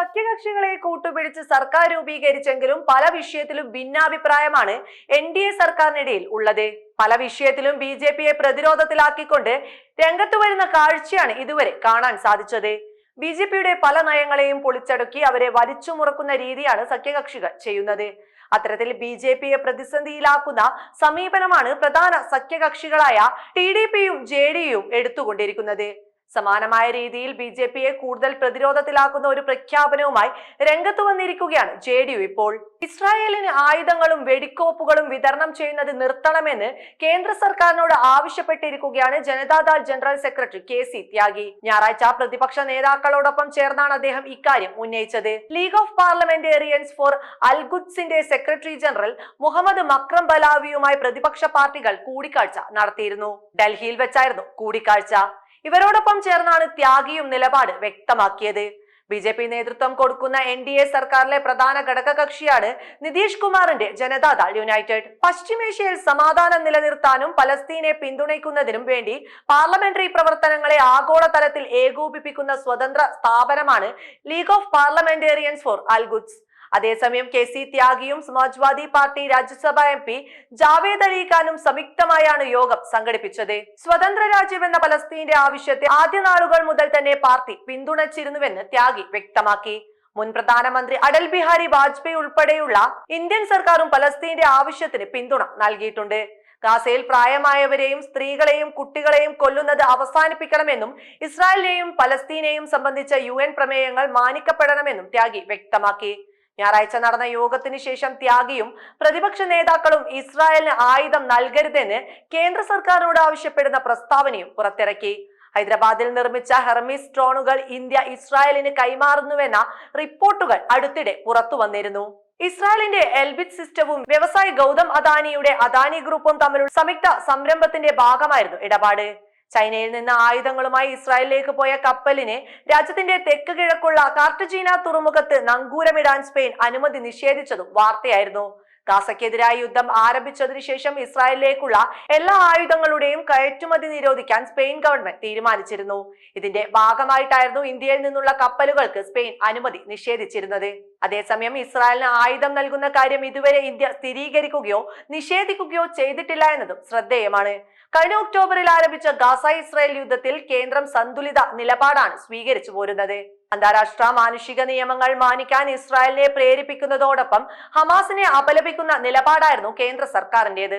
സഖ്യകക്ഷികളെ കൂട്ടുപിടിച്ച് സർക്കാർ രൂപീകരിച്ചെങ്കിലും പല വിഷയത്തിലും ഭിന്നാഭിപ്രായമാണ് എൻ ഡി എ സർക്കാരിനിടയിൽ ഉള്ളത്. പല വിഷയത്തിലും ബി ജെ പിയെ പ്രതിരോധത്തിലാക്കിക്കൊണ്ട് രംഗത്ത് വരുന്ന കാഴ്ചയാണ് ഇതുവരെ കാണാൻ സാധിച്ചത്. ബി ജെ പിയുടെ പല നയങ്ങളെയും പൊളിച്ചടുക്കി അവരെ വലിച്ചു മുറക്കുന്ന രീതിയാണ് സഖ്യകക്ഷികൾ ചെയ്യുന്നത്. അത്തരത്തിൽ ബി ജെ പിയെ പ്രതിസന്ധിയിലാക്കുന്ന സമീപനമാണ് പ്രധാന സഖ്യകക്ഷികളായ ടി ഡി പിയും ജെ ഡിയും എടുത്തുകൊണ്ടിരിക്കുന്നത്. സമാനമായ രീതിയിൽ ബി ജെ പിയെ കൂടുതൽ പ്രതിരോധത്തിലാക്കുന്ന ഒരു പ്രഖ്യാപനവുമായി രംഗത്ത് വന്നിരിക്കുകയാണ് ജെ ഡി യു ഇപ്പോൾ. ഇസ്രായേലിന് ആയുധങ്ങളും വെടിക്കോപ്പുകളും വിതരണം ചെയ്യുന്നത് നിർത്തണമെന്ന് കേന്ദ്ര സർക്കാരിനോട് ആവശ്യപ്പെട്ടിരിക്കുകയാണ് Janata Dal general secretary K C Tyagi. ഞായറാഴ്ച പ്രതിപക്ഷ നേതാക്കളോടൊപ്പം ചേർന്നാണ് അദ്ദേഹം ഇക്കാര്യം ഉന്നയിച്ചത്. ലീഗ് ഓഫ് പാർലമെന്റേറിയൻസ് ഫോർ അൽഗുദ്സിന്റെ സെക്രട്ടറി ജനറൽ മുഹമ്മദ് മക്രം ബലാവിയുമായി പ്രതിപക്ഷ പാർട്ടികൾ കൂടിക്കാഴ്ച നടത്തിയിരുന്നു. ഡൽഹിയിൽ വെച്ചായിരുന്നു കൂടിക്കാഴ്ച. ഇവരോടൊപ്പം ചേർന്നാണ് ത്യാഗിയും നിലപാട് വ്യക്തമാക്കിയത്. ബി ജെ പി നേതൃത്വം കൊടുക്കുന്ന എൻ ഡി എ സർക്കാരിലെ പ്രധാന ഘടക കക്ഷിയാണ് നിതീഷ് കുമാറിന്റെ ജനതാദൾ യുണൈറ്റഡ്. പശ്ചിമേഷ്യയിൽ സമാധാനം നിലനിർത്താനും പലസ്തീനെ പിന്തുണയ്ക്കുന്നതിനും വേണ്ടി പാർലമെന്ററി പ്രവർത്തനങ്ങളെ ആഗോളതലത്തിൽ ഏകോപിപ്പിക്കുന്ന സ്വതന്ത്ര സ്ഥാപനമാണ് league of parliamentarians for Al Quds അതേസമയം K C ത്യാഗിയും Samajwadi party Rajya Sabha M P Javed അലിഖാനും സംയുക്തമായാണ് യോഗം സംഘടിപ്പിച്ചത്. സ്വതന്ത്ര രാജ്യം എന്ന പലസ്തീന്റെ ആവശ്യത്തെ ആദ്യ നാളുകൾ മുതൽ തന്നെ പാർട്ടി പിന്തുണച്ചിരുന്നുവെന്ന് ത്യാഗി വ്യക്തമാക്കി. മുൻ പ്രധാനമന്ത്രി അടൽ ബിഹാരി വാജ്പേയി ഉൾപ്പെടെയുള്ള ഇന്ത്യൻ സർക്കാരും പലസ്തീന്റെ ആവശ്യത്തിന് പിന്തുണ നൽകിയിട്ടുണ്ട്. ഗാസയിൽ പ്രായമായവരെയും സ്ത്രീകളെയും കുട്ടികളെയും കൊല്ലുന്നത് അവസാനിപ്പിക്കണമെന്നും ഇസ്രായേലിനെയും പലസ്തീനെയും സംബന്ധിച്ച യു പ്രമേയങ്ങൾ മാനിക്കപ്പെടണമെന്നും ത്യാഗി വ്യക്തമാക്കി. ഞായറാഴ്ച നടന്ന യോഗത്തിന് ശേഷം ത്യാഗിയും പ്രതിപക്ഷ നേതാക്കളും ഇസ്രായേലിന് ആയുധം നൽകരുതെന്ന് കേന്ദ്ര സർക്കാരിനോട് ആവശ്യപ്പെടുന്ന പ്രസ്താവനയും പുറത്തിറക്കി. ഹൈദരാബാദിൽ നിർമ്മിച്ച ഹെർമിസ് ഡ്രോണുകൾ ഇന്ത്യ ഇസ്രായേലിന് കൈമാറുന്നുവെന്ന റിപ്പോർട്ടുകൾ അടുത്തിടെ പുറത്തു വന്നിരുന്നു. ഇസ്രായേലിന്റെ എൽബിറ്റ് സിസ്റ്റവും വ്യവസായി ഗൗതം അദാനിയുടെ അദാനി ഗ്രൂപ്പും തമ്മിലുള്ള സംയുക്ത സംരംഭത്തിന്റെ ഭാഗമായിരുന്നു ഇടപാട്. ചൈനയിൽ നിന്ന് ആയുധങ്ങളുമായി ഇസ്രായേലിലേക്ക് പോയ കപ്പലിനെ രാജ്യത്തിന്റെ തെക്ക് കിഴക്കുള്ള കാർട്ടജീന തുറമുഖത്ത് നങ്കൂരമിടാൻ സ്പെയിൻ അനുമതി നിഷേധിച്ചതും വാർത്തയായിരുന്നു. ഗാസയ്ക്കെതിരായ യുദ്ധം ആരംഭിച്ചതിനു ശേഷം ഇസ്രായേലിലേക്കുള്ള എല്ലാ ആയുധങ്ങളുടെയും കയറ്റുമതി നിരോധിക്കാൻ സ്പെയിൻ ഗവൺമെന്റ് തീരുമാനിച്ചിരുന്നു. ഇതിന്റെ ഭാഗമായിട്ടായിരുന്നു ഇന്ത്യയിൽ നിന്നുള്ള കപ്പലുകൾക്ക് സ്പെയിൻ അനുമതി നിഷേധിച്ചിരുന്നത്. അതേസമയം ഇസ്രായേലിന് ആയുധം നൽകുന്ന കാര്യം ഇതുവരെ ഇന്ത്യ സ്ഥിരീകരിക്കുകയോ നിഷേധിക്കുകയോ ചെയ്തിട്ടില്ല എന്നതും ശ്രദ്ധേയമാണ്. കഴിഞ്ഞ ഒക്ടോബറിൽ ആരംഭിച്ച ഗാസ ഇസ്രായേൽ യുദ്ധത്തിൽ കേന്ദ്രം സന്തുലിത നിലപാടാണ് സ്വീകരിച്ചു പോരുന്നത്. അന്താരാഷ്ട്ര മാനുഷിക നിയമങ്ങൾ മാനിക്കാൻ ഇസ്രായേലിനെ പ്രേരിപ്പിക്കുന്നതോടൊപ്പം ഹമാസിനെ അപലപിക്കുന്ന നിലപാടായിരുന്നു കേന്ദ്ര സർക്കാരിന്റേത്.